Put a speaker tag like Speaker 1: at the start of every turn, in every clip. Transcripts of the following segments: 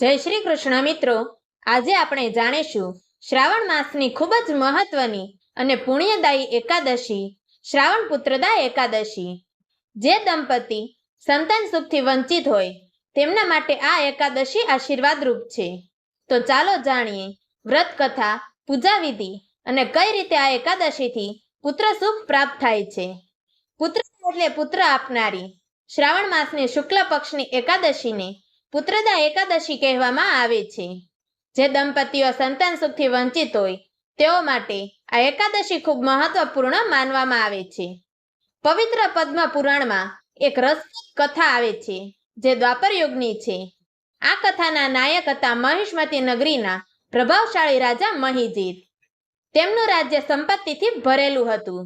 Speaker 1: જય શ્રી કૃષ્ણ, મિત્રો. આજે આપણે જાણીશું શ્રાવણ માસની ખૂબ જ મહત્વની અને પુણ્યદાયી એકાદશી, શ્રાવણ પુત્રદા એકાદશી. જે દંપતી સંતાન સુખથી વંચિત હોય, તેમના માટે આ એકાદશી આશીર્વાદરૂપ છે. તો ચાલો જાણીએ વ્રત કથા, પૂજા વિધિ અને કઈ રીતે આ એકાદશીથી પુત્ર સુખ પ્રાપ્ત થાય છે. પુત્ર એટલે પુત્ર આપનારી. શ્રાવણ માસની શુક્લ પક્ષની એકાદશીને પુત્રદા એકાદશી કહેવામાં આવે છે. જે દંપતીઓ સંતાન સુખથી વંચિત હોય, તેઓ માટે આ એકાદશી ખૂબ મહત્વપૂર્ણ માનવામાં આવે છે. પવિત્ર પદ્મ પુરાણમાં એક રસપ્રદ કથા આવે છે, જે દ્વાપર યુગની છે. આ કથાના નાયક હતા મહિષ્મતી નગરીના પ્રભાવશાળી રાજા મહિજીત. તેમનું રાજ્ય સંપત્તિથી ભરેલું હતું.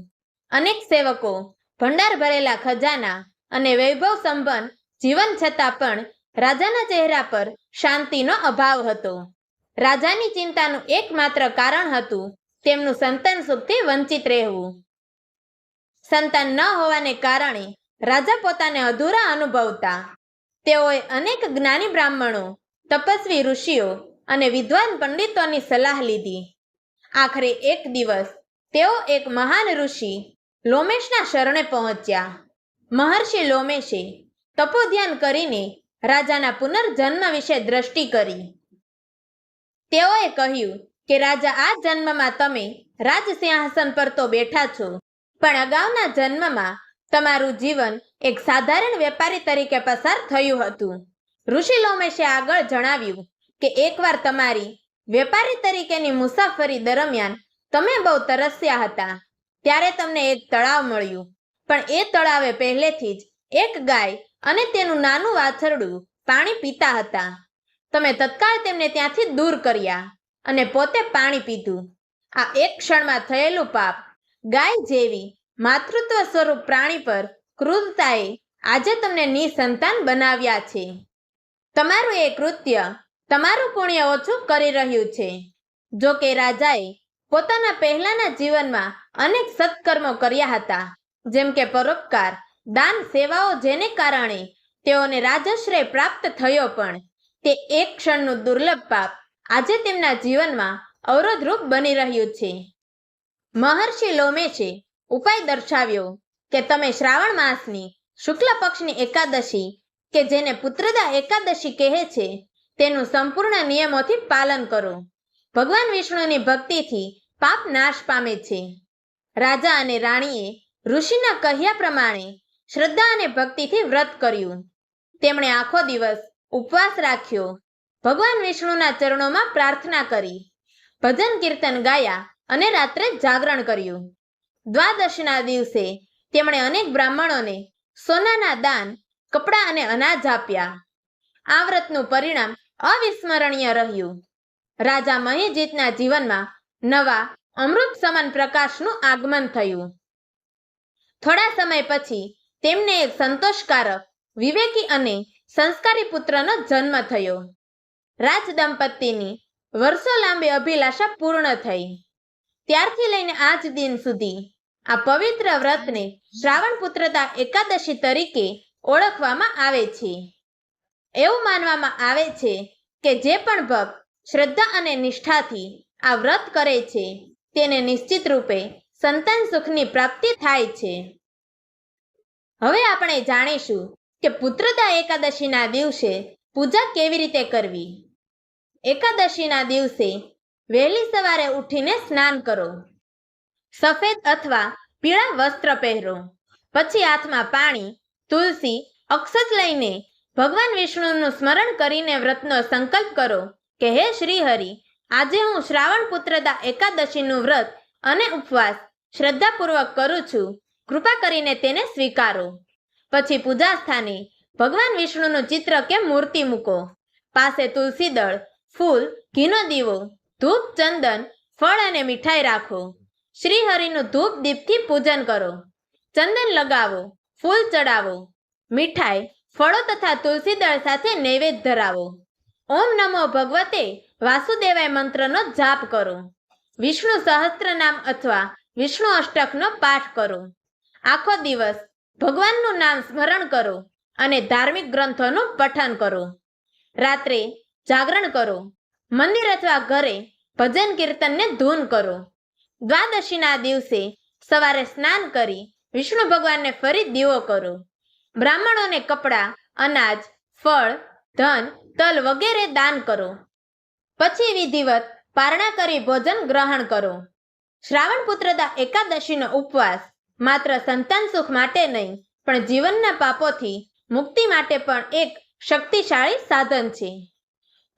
Speaker 1: અનેક સેવકો, ભંડાર ભરેલા ખજાના અને વૈભવ સંપન્ન જીવન છતાં પણ રાજાના ચહેરા પર શાંતિનો અભાવ હતો. રાજાની ચિંતાનું એકમાત્ર કારણ હતું તેમનું સંતાન સુખથી વંચિત રહેવું. સંતાન ન હોવાને કારણે રાજા પોતાને અધૂરા અનુભવતા. તેઓએ અનેક જ્ઞાની બ્રાહ્મણો, તપસ્વી ઋષિઓ અને વિદ્વાન પંડિતોની સલાહ લીધી. આખરે એક દિવસ તેઓ એક મહાન ઋષિ લોમેશના શરણે પહોંચ્યા. મહર્ષિ લોમેશે તપોધ્યાન કરીને રાજાના પુનર્જન્મ વિશે દ્રષ્ટિ કરી. તેઓએ કહ્યું કે, રાજા, આ જન્મમાં તમે રાજ સિંહાસન પર તો બેઠા છો, પણ અગાઉના જન્મમાં તમારું જીવન એક સાધારણ વેપારી તરીકે પસાર થયું હતું. ઋષિ લોમેશે આગળ જણાવ્યું કે, એકવાર તમારી વેપારી તરીકેની મુસાફરી દરમિયાન તમે બહુ તરસ્યા હતા, ત્યારે તમને એક તળાવ મળ્યું, પણ એ તળાવે પહેલેથી જ એક ગાય અને તેનું નાનું વાછરડું પાણી પીતા હતા. તમે તત્કાળ તેમને ત્યાંથી દૂર કર્યા અને પોતે પાણી પીધું. આ એક ક્ષણમાં થયેલું પાપ ગાય જેવી માતૃત્વ સ્વરૂપ પ્રાણી પર ક્રૂરતાએ આજે તમને નિસંતાન બનાવ્યા છે. તમારું એ કૃત્ય તમારું પુણ્ય ઓછું કરી રહ્યું છે. જો કે રાજાએ પોતાના પહેલાના જીવનમાં અનેક સત્કર્મો કર્યા હતા, જેમ કે પરોપકાર દાન સેવાઓ જેને કારણે તેઓને રાજશ્રય પ્રાપ્ત થયો પણ. તે એક ક્ષણનું દુર્લભ પાપ આજે તેમના જીવનમાં અવરોધરૂપ બની રહ્યું છે. મહર્ષિ લોમેશે ઉપાય દર્શાવ્યો કે તમે શ્રાવણ માસની શુક્લ પક્ષની એકાદશી કે જેને પુત્રદા એકાદશી કહે છે, તેનું સંપૂર્ણ નિયમોથી પાલન કરો. ભગવાન વિષ્ણુની ભક્તિથી પાપ નાશ પામે છે. રાજા અને રાણીએ ઋષિના કહ્યા પ્રમાણે શ્રદ્ધા અને ભક્તિથી વ્રત કર્યું. તેમણે આખો દિવસ ઉપવાસ રાખ્યો. ભગવાન વિષ્ણુના ચરણોમાં પ્રાર્થના કરી. ભજન કીર્તન ગાયા અને રાત્રે જાગરણ કર્યું. દ્વાદશના દિવસે તેમણે અનેક બ્રાહ્મણોને સોનાના દાન, કપડાં અને અનાજ આપ્યા. આ વ્રતનું પરિણામ અવિસ્મરણીય રહ્યું. રાજા મહિજીતના જીવનમાં નવા અમૃત સમાન પ્રકાશનું આગમન થયું. થોડા સમય પછી તેમને સંતોષકારક, વિવેકી અને સંસ્કારી પુત્રનો જન્મ થયો. રાજ દંપતીની વર્ષો લાંબી અભિલાષા પૂર્ણ થઈ. ત્યારથી લઈને આજ દિન સુધી આ પવિત્ર વ્રતને શ્રાવણ પુત્રતા એકાદશી તરીકે ઓળખવામાં આવે છે. એવું માનવામાં આવે છે કે જે પણ ભક્ત શ્રદ્ધા અને નિષ્ઠાથી આ વ્રત કરે છે, તેને નિશ્ચિત રૂપે સંતાન સુખની પ્રાપ્તિ થાય છે. હવે આપણે જાણીશું કે પુત્રદા એકાદશીના દિવસે પૂજા કેવી રીતે કરવી. એકાદશીના દિવસે વહેલી સવારે ઉઠીને સ્નાન કરો. સફેદ અથવા પીળા વસ્ત્ર પહેરો. પછી હાથમાં પાણી, તુલસી, અક્ષત લઈને ભગવાન વિષ્ણુનું સ્મરણ કરીને વ્રતનો સંકલ્પ કરો કે, હે શ્રી હરિ આજે હું શ્રાવણ પુત્રદા એકાદશીનું વ્રત અને ઉપવાસ શ્રદ્ધાપૂર્વક કરું છું. કૃપા કરીને તેને સ્વીકારો. પછી પૂજા સ્થાને ભગવાન વિષ્ણુનું ચિત્ર કે મૂર્તિ મૂકો. પાસે તુલસી દળ, ફૂલ, ઘીનો દીવો, ધૂપ, ચંદન, ફળ અને મીઠાઈ રાખો. શ્રી હરિનું ધૂપ દીપથી પૂજન કરો. ચંદન લગાવો, ફૂલ ચડાવો. મીઠાઈ, ફળો તથા તુલસી દળ સાથે નૈવેદ્ય ધરાવો. ઓમ નમો ભગવતે વાસુદેવાય મંત્રનો જાપ કરો. વિષ્ણુ સહસ્ત્ર નામ અથવા વિષ્ણુ અષ્ટકનો પાઠ કરો. આખો દિવસ ભગવાનનું નામ સ્મરણ કરો અને ધાર્મિક ગ્રંથોનું પઠન કરો. રાત્રે જાગરણ કરો. મંદિર અથવા ઘરે ભજન કીર્તનને ધૂન કરો. દ્વાદશીના દિવસે સવારે સ્નાન કરી વિષ્ણુ ભગવાનને ફરી દીવો કરો. બ્રાહ્મણોને કપડાં, અનાજ, ફળ, ધન, તલ વગેરે દાન કરો. પછી વિધિવત પારણા કરી ભોજન ગ્રહણ કરો. શ્રાવણ પુત્રદા એકાદશીનો ઉપવાસ માત્ર સંતાન સુખ માટે નહીં, પણ જીવનના પાપોથી મુક્તિ માટે પણ એક શક્તિશાળી સાધન છે.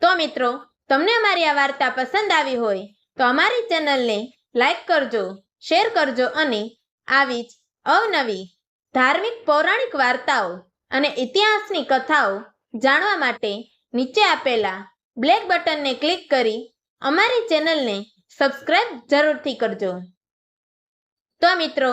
Speaker 1: તો મિત્રો, તમને અમારી આ વાર્તા પસંદ આવી હોય, તો અમારી ચેનલને લાઈક કરજો, શેર કરજો અને આવી જ અવનવી ધાર્મિક પૌરાણિક વાર્તાઓ અને ઇતિહાસની કથાઓ જાણવા માટે નીચે આપેલા બ્લેક બટનને ક્લિક કરી અમારી ચેનલને સબસ્ક્રાઇબ જરૂરથી કરજો. તો મિત્રો